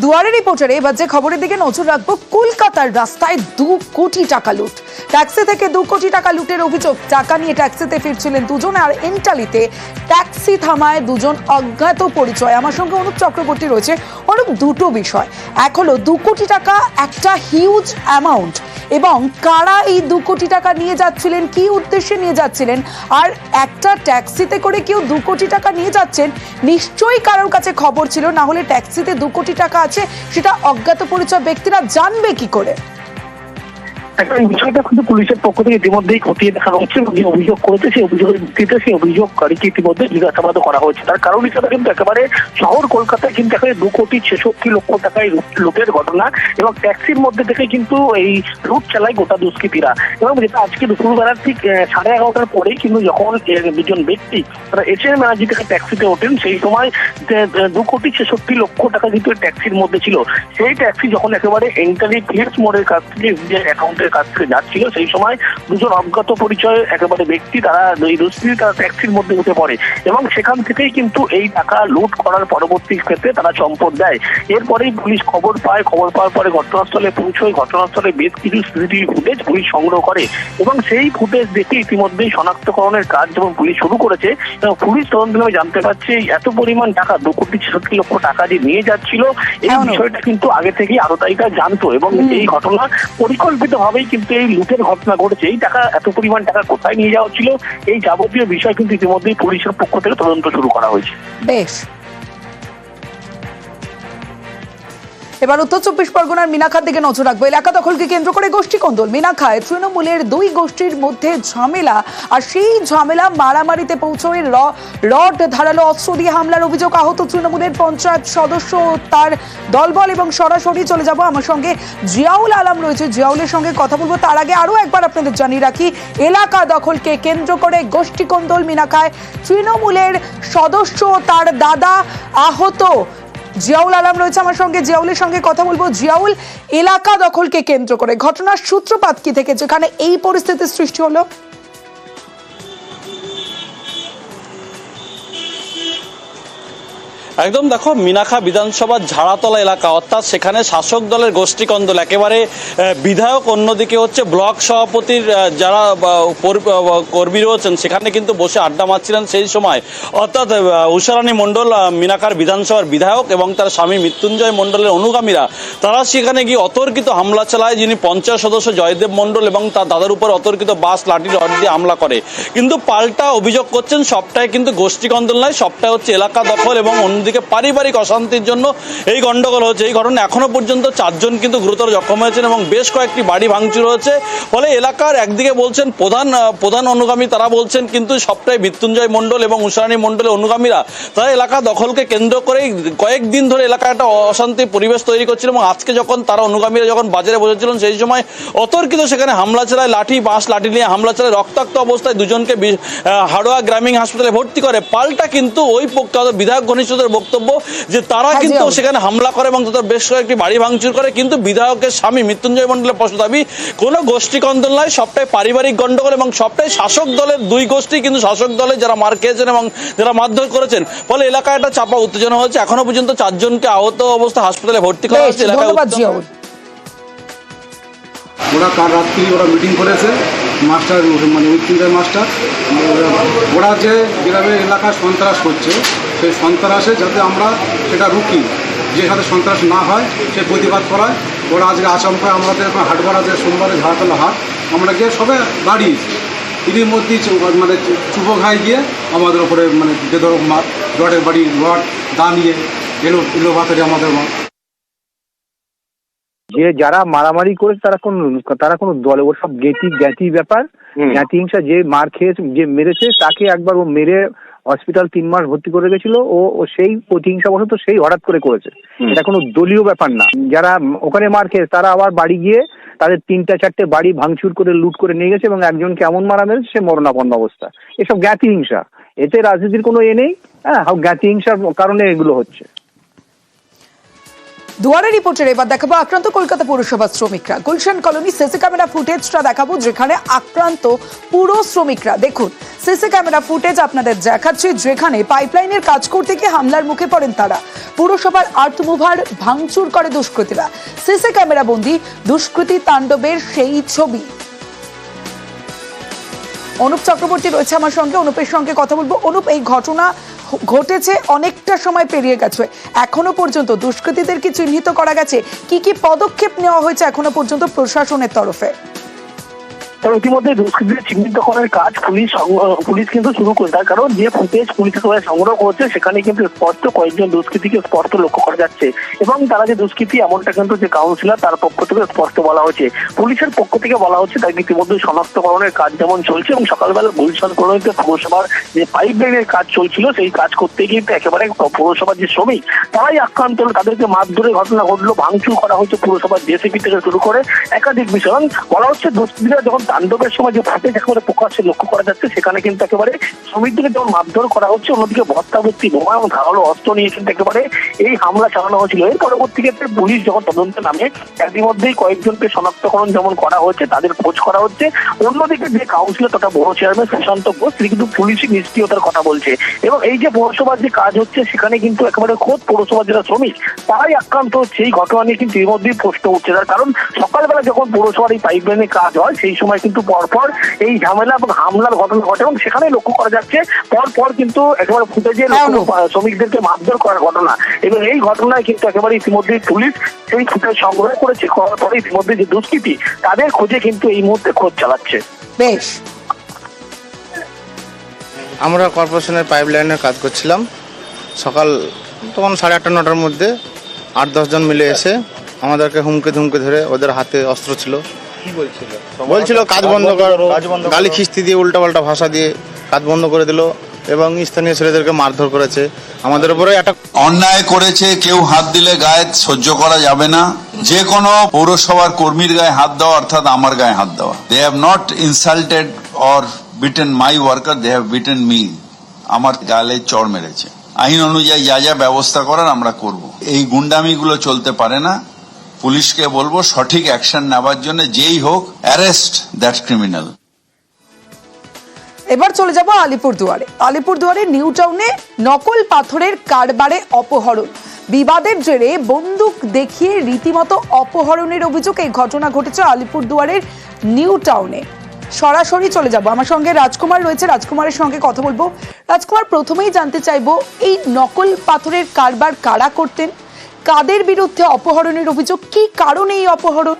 দুয়ারে রিপোর্টারে এবার যে খবরের দিকে নজর রাখব, কলকাতার রাস্তায় দু কোটি টাকা লুট। ট্যাক্সি থেকে দু কোটি টাকা লুটের অভিযোগ। টাকা নিয়ে ট্যাক্সিতে ফিরছিলেন দুজন আর ইন্টালিতে ট্যাক্সি থামায় দুজন অজ্ঞাত পরিচয়। আমার সঙ্গে অনুপ চক্রবর্তী রয়েছে। অনুপ, দুটো বিষয়। এক হলো, দু কোটি টাকা, একটা হিউজ অ্যামাউন্ট এবং কারা এই দু কোটি টাকা নিয়ে যাচ্ছিলেন, কি উদ্দেশ্যে নিয়ে যাচ্ছিলেন? আর একটা ট্যাক্সিতে করে কেউ দু কোটি টাকা নিয়ে যাচ্ছেন, নিশ্চয়ই কারোর কাছে খবর ছিল, না হলে ট্যাক্সিতে দু কোটি টাকা আছে, সেটা অজ্ঞাত পরিচয় ব্যক্তিরা জানবে কি করে? এখন বিষয়টা কিন্তু পুলিশের পক্ষ থেকে ইতিমধ্যেই খতিয়ে দেখা হচ্ছে এবং যে অভিযোগ করেছে, সেই অভিযোগের ভিত্তিতে সেই অভিযোগকারীকে ইতিমধ্যে জিজ্ঞাসাবাদ করা হয়েছে। তার কারণ হিসাবে কিন্তু একেবারে শহর কলকাতায় কিন্তু একেবারে দু কোটি ছেষট্টি লক্ষ টাকায় লুট- লুটের ঘটনা এবং ট্যাক্সির মধ্যে থেকে কিন্তু এই লুট চালায় গোটা দুষ্কৃতীরা। এবং যেটা আজকে দুপুরবেলার ঠিক সাড়ে এগারোটার পরেই কিন্তু যখন দুজন ব্যক্তি তারা এস এম ব্যানার্জি থেকে ট্যাক্সিতে ওঠেন, সেই সময় দু কোটি ছেষট্টি লক্ষ টাকা কিন্তু ট্যাক্সির মধ্যে ছিল। সেই ট্যাক্সি যখন একেবারে এন্টারি ফিয়ার্স মোড়ের কাছ থেকে যে অ্যাকাউন্টের কাছ থেকে যাচ্ছিল সেই সময় দুজন অজ্ঞাত পরিচয় একেবারে ব্যক্তি তারা এই দুষ্কৃতী তারা ট্যাক্সির মধ্যে উঠে পড়ে। এবং সেখান থেকেই কিন্তু এই টাকা লুট করার পরবর্তী ক্ষেত্রে তারা চম্পট দেয়। এরপরেই পুলিশ খবর পায়। খবর পাওয়ার পরে ঘটনাস্থলে পৌঁছয়। ঘটনাস্থলে বেশ কিছু সিসিটিভি ফুটেজ পুলিশ সংগ্রহ করে। এবং সেই ফুটেজ দেখে ইতিমধ্যেই শনাক্তকরণের কাজ যেমন পুলিশ শুরু করেছে। এবং পুলিশ তদন্ত নামে জানতে পারছে এত পরিমাণ টাকা দু কোটি ছেষট্টি লক্ষ টাকা যে নিয়ে যাচ্ছিল এই বিষয়টা কিন্তু আগে থেকেই আরও আরতায়িকা জানতো। এবং এই ঘটনা পরিকল্পিত ভাবেই কিন্তু এই লুটের ঘটনা ঘটেছে। এই টাকা, এত পরিমাণ টাকা কোথায় নিয়ে যাওয়া ছিল এই যাবতীয় বিষয় কিন্তু ইতিমধ্যেই পুলিশের পক্ষ থেকে তদন্ত শুরু করা হয়েছে। বেশ। এবার উত্তর চব্বিশ পরগনার মিনাখার দিকে নজর রাখব। এলাকা দখলকে কেন্দ্র করে গোষ্ঠী কন্দল। মিনাখায় তৃণমূলের দুই গোষ্ঠীর মধ্যে ঝামেলা, আর সেই ঝামেলা মারামারিতে পৌঁছয় রড ধারালো অস্ত্র দিয়ে হামলার অভিযোগ আহত তৃণমূলের পঞ্চায়েত সদস্য তার দলবল এবং সরাসরি চলে যাব আমার সঙ্গে জিয়াউল আলম রয়েছে। জিয়াউলের সঙ্গে কথা বলব। তার আগে আরও একবার আপনাদের জানিয়ে রাখি, এলাকা দখলকে কেন্দ্র করে গোষ্ঠী কন্দল মিনাখায় তৃণমূলের সদস্য তার দাদা আহত। জিয়াউল আলম রয়েছে আমার সঙ্গে। জিয়াউলের সঙ্গে কথা বলব। জিয়াউল, এলাকা দখলকে কেন্দ্র করে ঘটনার সূত্রপাত কি থেকে? যেখানে এই পরিস্থিতির সৃষ্টি হলো। একদম দেখো মিনাখা বিধানসভার ঝাড়াতলা এলাকা অর্থাৎ সেখানে শাসক দলের গোষ্ঠীকন্দল একেবারে বিধায়ক অন্যদিকে হচ্ছে ব্লক সভাপতির যারা কর্মী রয়েছেন সেখানে কিন্তু বসে আড্ডা মারছিলেন সেই সময়। অর্থাৎ উষারানী মণ্ডল আহ, মিনাখার বিধানসভার বিধায়ক এবং তার স্বামী মৃত্যুঞ্জয় মণ্ডলের অনুগামীরা তারা সেখানে গিয়ে অতর্কিত হামলা চালায় যিনি পঞ্চায়েত সদস্য জয়দেব মণ্ডল এবং তার দাদার উপর অতর্কিত বাস লাঠি রড দিয়ে হামলা করে। কিন্তু পাল্টা অভিযোগ করছেন সবটাই কিন্তু গোষ্ঠীকন্দল নয় সবটাই হচ্ছে এলাকা দখল এবং অন্যদিকে পারিবারিক অশান্তির জন্য এই গন্ডগোল হচ্ছে এই ঘটনা এখনও পর্যন্ত চারজন কিন্তু গুরুতর জখম হয়েছেন এবং বেশ কয়েকটি বাড়ি ভাঙচুর হয়েছে। ফলে এলাকার একদিকে বলছেন প্রধান প্রধান অনুগামী, তারা বলছেন কিন্তু সবটাই মৃত্যুঞ্জয় মণ্ডল এবং উষারানী মণ্ডলের অনুগামীরা। তারা এলাকা দখলকে কেন্দ্র করেই কয়েকদিন ধরে এলাকায় একটা অশান্তি পরিবেশ তৈরি করছিল এবং আজকে যখন তারা অনুগামীরা যখন বাজারে বসেছিলেন, সেই সময় অতর্কিত সেখানে হামলা চালায়, লাঠি, বাঁশ, লাঠি নিয়ে হামলা চালায়। রক্তাক্ত অবস্থায় দুজনকে হাড়োয়া গ্রামীণ হাসপাতালে ভর্তি করে। পাল্টা কিন্তু ওই পক্ষ বিধায়ক, ঘনিষ্ঠদের বক্তব্য যে তারা কিন্তু সেখানে হামলা করে এবং তাদের বেশ কয়েকটি বাড়ি ভাঙচুর করে কিন্তু বিধায়কের স্বামী মৃত্যুঞ্জয় মণ্ডলের স্পষ্ট দাবি কোনো গোষ্ঠী কন্দল নয় সবটাই পারিবারিক গন্ডগোল এবং সবটাই শাসক দলের দুই গোষ্ঠী কিন্তু শাসক দলে যারা মার খেয়েছেন এবং যারা মারধর করেছেন ফলে এলাকায় একটা চাপা উত্তেজনা হচ্ছে এখনও পর্যন্ত চারজনকে আহত অবস্থা হাসপাতালে ভর্তি করা এলাকায় জিয়াউল ওরা কাল রাত্রি ওরা মিটিং করেছে মাস্টার মানে মৃত্যুঞ্জয় মাস্টার ওরা যে গ্রামের এলাকায় সন্ত্রাস করছে সেই সন্ত্রাসে যাতে আমরা সেটা রুখি যে সাথে সন্ত্রাস না হয় সে প্রতিবাদ করায়। ওরা আজকে আচমকায় আমাদের এখন হাটবার আছে সোমবারে ঝাড়তলা হাট আমরা গিয়ে সবে দাঁড়িয়েছি। এরই মধ্যেই মানে চুপ ঘাই গিয়ে আমাদের ওপরে মানে বেদর মার রডের বাড়ি রড দা নিয়ে এলো এলো ভাতের আমাদের মা। যে যারা মারামারি করেছে তারা কোন তারা কোনো দলে ওর সব জ্ঞাতি জ্ঞাতি ব্যাপার জ্ঞাতি হিংসা যে মার খেয়েছে যে মেরেছে তাকে একবার ও মেরে হসপিটাল তিন মাস ভর্তি করে গেছিল ও সেই প্রতিহিংসা বশত সেই হঠাৎ করে করেছে। এটা কোনো দলীয় ব্যাপার না। যারা ওখানে মার খেয়েছে তারা আবার বাড়ি গিয়ে তাদের তিনটা চারটে বাড়ি ভাঙচুর করে লুট করে নিয়ে গেছে এবং একজনকে এমন মারা মেরেছে সে মরণাপন্ন অবস্থা। এসব জ্ঞাতি হিংসা। এতে রাজনীতির কোনো এ নেই। হ্যাঁ জ্ঞাতি হিংসার কারণে এগুলো হচ্ছে। দুয়ারে রিপোর্টের এবার দেখাবো আক্রান্ত কলকাতা পৌরসভার শ্রমিকরা। গুলশান কলোনি সিসি ক্যামেরা ফুটেজটা দেখাবো যেখানে আক্রান্ত পুরো শ্রমিকরা। দেখুন সিসি ক্যামেরা ফুটেজ আপনাদের দেখাচ্ছি, যেখানে পাইপলাইনের কাজ করতে গিয়ে হামলার মুখে পড়েন তারা। পুরসভার আর্থ মুভার ভাঙচুর করে দুষ্কৃতীরা। সিসি ক্যামেরা বন্দি দুষ্কৃতী তাণ্ডবের সেই ছবি। অনুপ চক্রবর্তী রয়েছে আমার সঙ্গে। অনুপের সঙ্গে কথা বলব। অনুপ, এই ঘটনা ঘটেছে অনেকটা সময় পেরিয়ে গেছে। এখনও পর্যন্ত দুষ্কৃতীদের কি চিহ্নিত করা গেছে? কি কি পদক্ষেপ নেওয়া হয়েছে এখনও পর্যন্ত প্রশাসনের তরফে? তবে ইতিমধ্যে দুষ্কৃতীদের চিহ্নিত করার কাজ পুলিশ পুলিশ কিন্তু শুরু করে, তার কারণ যে ফুটেজ পুলিশ সবাই সংগ্রহ করছে, সেখানে কিন্তু স্পষ্ট কয়েকজন দুষ্কৃতীকে স্পষ্ট লক্ষ্য করা যাচ্ছে। এবং তারা যে দুষ্কৃতী, এমনটা কিন্তু যে কাউন্সিলর তার পক্ষ থেকে স্পষ্ট বলা হয়েছে। পুলিশের পক্ষ থেকে বলা হচ্ছে, তাকে ইতিমধ্যে শনাক্তকরণের কাজ যেমন চলছে, এবং সকালবেলা গুলশান কলোনিতে পৌরসভার যে পাইপ লাইনের কাজ চলছিল, সেই কাজ করতে গিয়ে কিন্তু একেবারে পৌরসভার যে শ্রমিক, তারাই আক্রান্ত হলো। তাদেরকে মারধরে ঘটনা ঘটলো, ভাঙচুর করা হয়েছে পুরসভার জেসিপি থেকে শুরু করে একাধিক বিষয়। বলা হচ্ছে, দুষ্কৃতীরা যখন তাণ্ডবের সময় যে ফুটেজ একেবারে প্রকাশ্যে লক্ষ্য করা যাচ্ছে, সেখানে কিন্তু একেবারে শ্রমিকদেরকে যেমন মারধর করা হচ্ছে। অন্যদিকে বস্তাভর্তি বোমা এবং ধারালো অস্ত্র নিয়ে কিন্তু একেবারে এই হামলা চালানো হয়েছিল। এর পরবর্তী ক্ষেত্রে পুলিশ যখন তদন্তে নামে, ইতিমধ্যেই কয়েকজনকে শনাক্তকরণ যেমন করা হচ্ছে তাদের খোঁজ করা হচ্ছে। অন্যদিকে যে কাউন্সিলর তথা বড় চেয়ারম্যান সুশান্ত ঘোষ, তিনি কিন্তু পুলিশি নিষ্ক্রিয়তার কথা বলছে। এবং এই যে পৌরসভার যে কাজ হচ্ছে, সেখানে কিন্তু একেবারে খোদ পৌরসভার যারা শ্রমিক, তারাই আক্রান্ত হচ্ছে। এই ঘটনা নিয়ে কিন্তু এর মধ্যেই প্রশ্ন উঠছে। তার কারণ, সকালবেলা যখন পৌরসভার এই পাইপ লাইনের কাজ হয়, সেই সময় কিন্তু পরপর এই ঝামেলা এবং হামলার ঘটনা ঘটে এবং সেখানে লক্ষ্য করা যাচ্ছে পরপর কিন্তু একেবারে ফুটেজে হ্যাঁ, শ্রমিকদেরকে মারধর করার ঘটনা। এবং এই ঘটনায় কিন্তু একেবারে ইতিমধ্যে পুলিশ সেই ফুটেজ সংগ্রহ করেছে করার পরে ইতিমধ্যে যে দুষ্কৃতী তাদের খোঁজে কিন্তু এই মুহূর্তে খোঁজ চালাচ্ছে। বেশ। আমরা কর্পোরেশনের পাইপ লাইনের কাজ করছিলাম। সকাল তখন সাড়ে আটটা নটার মধ্যে আট দশজন মিলে এসে আমাদেরকে হুমকে ধুমকে ধরে ওদের হাতে অস্ত্র ছিল। বলছিল? কাজ বন্ধ কর গালি খিস্তি দিয়ে উল্টাপাল্টা ভাষা দিয়ে কাজ বন্ধ করে দিল এবং স্থানীয় ছেলেদেরকে মারধর করেছে। আমাদের উপরে একটা অন্যায় করেছে কেউ হাত দিলে গায়ে সহ্য করা যাবে না। যে কোনো পৌরসভার কর্মীর গায়ে হাত দেওয়া অর্থাৎ আমার গায়ে হাত দেওয়া they have not insulted or beaten my worker they have beaten me আমার গালে চড় মেরেছে। আইন অনুযায়ী যা যা ব্যবস্থা করার আমরা করব। এই গুন্ডামিগুলো চলতে পারে না। পুলিশকে বলব, সঠিক অ্যাকশন নেওয়ার জন্য যেই হোক, অ্যারেস্ট দ্যাট ক্রিমিনাল। এবার চলে যাব আলিপুর দুয়ারে। আলিপুর দুয়ারে নিউ টাউনে নকল পাথরের কারবারে অপহরণ। বিবাদের জেরে বন্দুক দেখিয়ে রীতিমতো অপহরণের অভিযোগ এই ঘটনা ঘটেছে আলিপুর দুয়ারের নিউ টাউনে। সরাসরি চলে যাব। আমার সঙ্গে রাজকুমার রয়েছে। রাজকুমারের সঙ্গে কথা বলব। রাজকুমার, প্রথমেই জানতে চাইব, এই নকল পাথরের কারবার কারা করতেন? কাদের বিরুদ্ধে অপহরণের অভিযোগ? কি কারণে এই অপহরণ?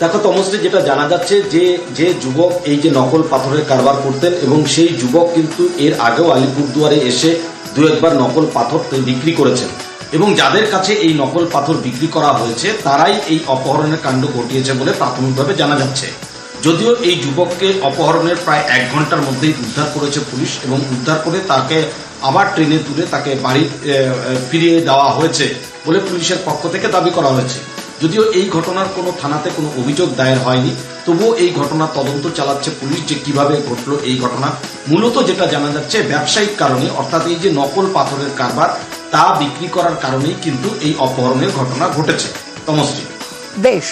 দেখো, তমশ্রী, যেটা জানা যাচ্ছে যে যে যুবক এই যে নকল পাথরের কারবার করতেন এবং সেই যুবক কিন্তু এর আগেও আলিপুরদুয়ারে এসে দু একবার নকল পাথর বিক্রি করেছেন। এবং যাদের কাছে এই নকল পাথর বিক্রি করা হয়েছে, তারাই এই অপহরণের কাণ্ড ঘটিয়েছে বলে প্রাথমিকভাবে জানা যাচ্ছে। যদিও এই যুবককে অপহরণের প্রায় এক ঘণ্টার মধ্যেই উদ্ধার করেছে পুলিশ এবং উদ্ধার করে তাকে আবার ট্রেনে তুলে তাকে বাড়ি ফিরিয়ে দেওয়া হয়েছে বলে পুলিশের পক্ষ থেকে দাবি করা হয়েছে। যদিও এই ঘটনার কোনো থানাতে কোনো অভিযোগ দায়ের হয়নি, তবুও এই ঘটনার তদন্ত চালাচ্ছে পুলিশ যে কীভাবে ঘটলো এই ঘটনা। মূলত যেটা জানা যাচ্ছে, ব্যবসায়িক কারণে, অর্থাৎ এই যে নকল পাথরের কারবার, তা বিক্রি করার কারণেই কিন্তু এই অপহরণের ঘটনা ঘটেছে। তমশ্রী। বেশ।